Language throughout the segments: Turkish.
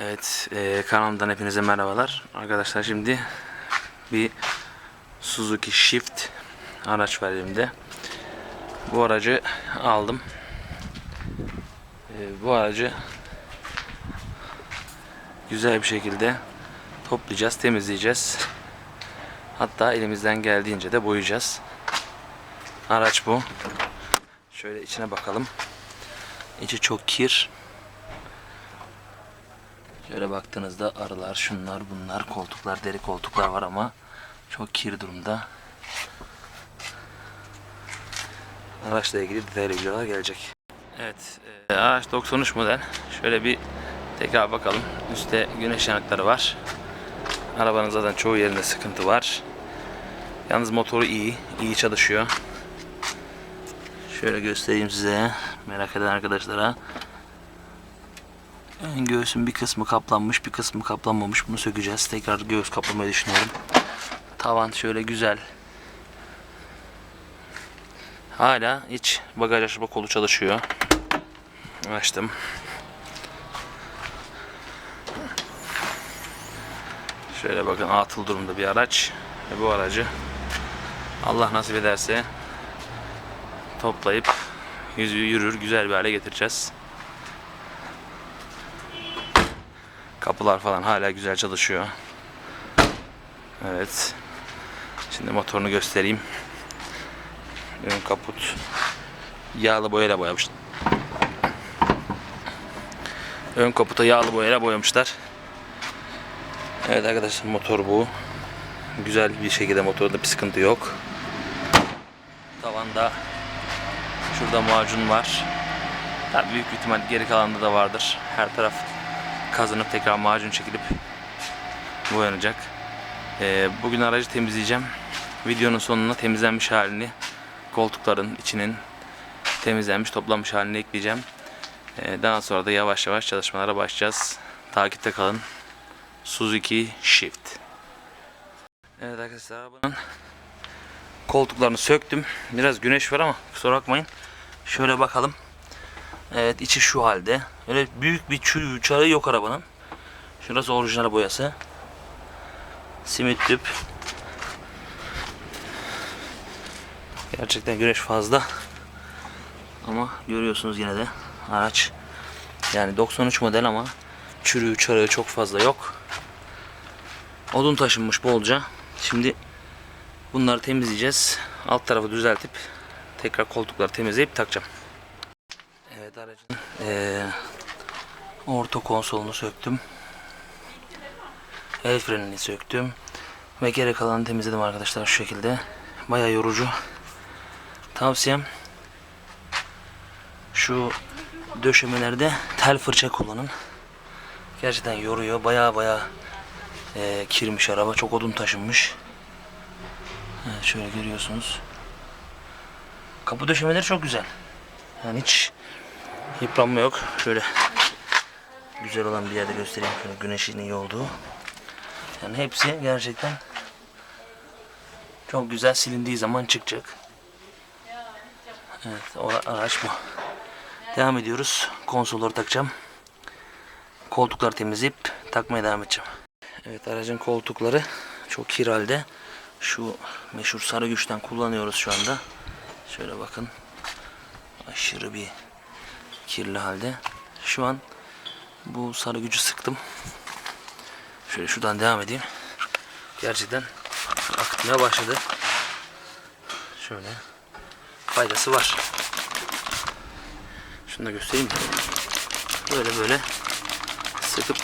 Evet, e, kanalımdan hepinize merhabalar. Arkadaşlar şimdi bir Suzuki Shift araç var elimde. Bu aracı aldım. E, bu aracı güzel bir şekilde toplayacağız, temizleyeceğiz. Hatta elimizden geldiğince de boyayacağız. Araç bu. Şöyle içine bakalım. İçi çok kir. Şöyle baktığınızda arılar, şunlar, bunlar, koltuklar, deri koltuklar var ama çok kir durumda. Araçla ilgili detaylı videolar gelecek. Evet, e, araç 93 model. Şöyle bir tekrar bakalım. Üstte güneş yanıkları var. Arabanın zaten çoğu yerinde sıkıntı var. Yalnız motoru iyi, iyi çalışıyor. Şöyle göstereyim size merak eden arkadaşlara. Göğsün bir kısmı kaplanmış, bir kısmı kaplanmamış. Bunu sökeceğiz. Tekrar göğüs kaplamayı düşünüyorum. Tavan şöyle güzel. Hala iç bagaj açma kolu çalışıyor. Açtım. Şöyle bakın atıl durumda bir araç. Ve bu aracı Allah nasip ederse toplayıp yüzü yürür güzel bir hale getireceğiz. Kapılar falan hala güzel çalışıyor. Evet. Şimdi motorunu göstereyim. Ön kaput yağlı boyayla boyamış. Ön kaputa yağlı boyayla boyamışlar. Evet arkadaşlar motor bu. Güzel bir şekilde motorda bir sıkıntı yok. Tavanda şurada macun var. Tabii büyük ihtimal geri kalanında da vardır. Her taraf kazınıp tekrar macun çekilip boyanacak. Ee, bugün aracı temizleyeceğim. Videonun sonuna temizlenmiş halini, koltukların içinin temizlenmiş, toplanmış halini ekleyeceğim. Ee, daha sonra da yavaş yavaş çalışmalara başlayacağız. Takipte kalın. Suzuki Shift. Evet arkadaşlar arabanın koltuklarını söktüm. Biraz güneş var ama kusura bakmayın. Şöyle bakalım. Evet içi şu halde. Öyle büyük bir çürü çarı yok arabanın. Şurası orijinal boyası. Simit tüp. Gerçekten güneş fazla. Ama görüyorsunuz yine de araç yani 93 model ama çürüğü çarığı çok fazla yok. Odun taşınmış bolca. Şimdi bunları temizleyeceğiz. Alt tarafı düzeltip tekrar koltukları temizleyip takacağım. Aracın eee, orta konsolunu söktüm. El frenini söktüm. Ve geri kalanını temizledim arkadaşlar şu şekilde. Baya yorucu. Tavsiyem şu döşemelerde tel fırça kullanın. Gerçekten yoruyor. Baya baya eee, kirmiş araba. Çok odun taşınmış. Evet, şöyle görüyorsunuz. Kapı döşemeleri çok güzel. Yani hiç yıpranma yok. Şöyle güzel olan bir yerde göstereyim. Şöyle güneşin iyi olduğu. Yani hepsi gerçekten çok güzel silindiği zaman çıkacak. Evet araç bu. Devam ediyoruz. Konsolları takacağım. Koltukları temizleyip takmaya devam edeceğim. Evet aracın koltukları çok kir. Şu meşhur sarı güçten kullanıyoruz şu anda. Şöyle bakın. Aşırı bir kirli halde. Şu an bu sarı gücü sıktım. Şöyle şuradan devam edeyim. Gerçekten akıtmaya başladı. Şöyle faydası var. Şunu da göstereyim? Böyle böyle sıkıp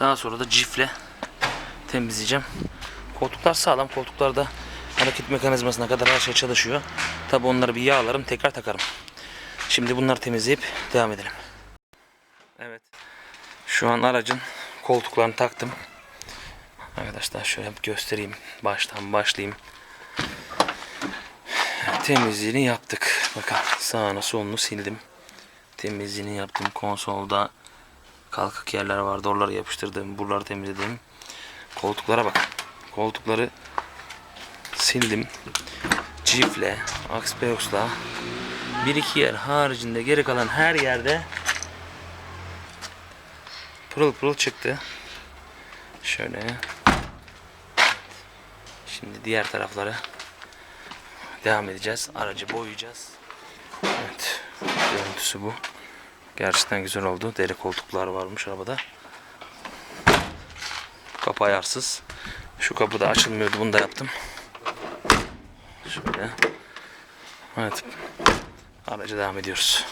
daha sonra da cifle temizleyeceğim. Koltuklar sağlam. Koltuklarda hareket mekanizmasına kadar her şey çalışıyor. Tabi onları bir yağlarım tekrar takarım. Şimdi bunları temizleyip devam edelim. Evet. Şu an aracın koltuklarını taktım. Arkadaşlar şöyle göstereyim. Baştan başlayayım. Temizliğini yaptık. Bakın sağını solunu sildim. Temizliğini yaptım. Konsolda kalkık yerler vardı. Oraları yapıştırdım. Buraları temizledim. Koltuklara bak. Koltukları sildim. Cifle, Axpeox'la bir iki yer haricinde geri kalan her yerde Pırıl pırıl çıktı. Şöyle. Şimdi diğer taraflara devam edeceğiz. Aracı boyayacağız. Evet. Görüntüsü bu. Gerçekten güzel oldu. Deri koltuklar varmış arabada. Kapı ayarsız. Şu kapı da açılmıyordu. Bunu da yaptım. Şöyle. Evet. Araca devam ediyoruz.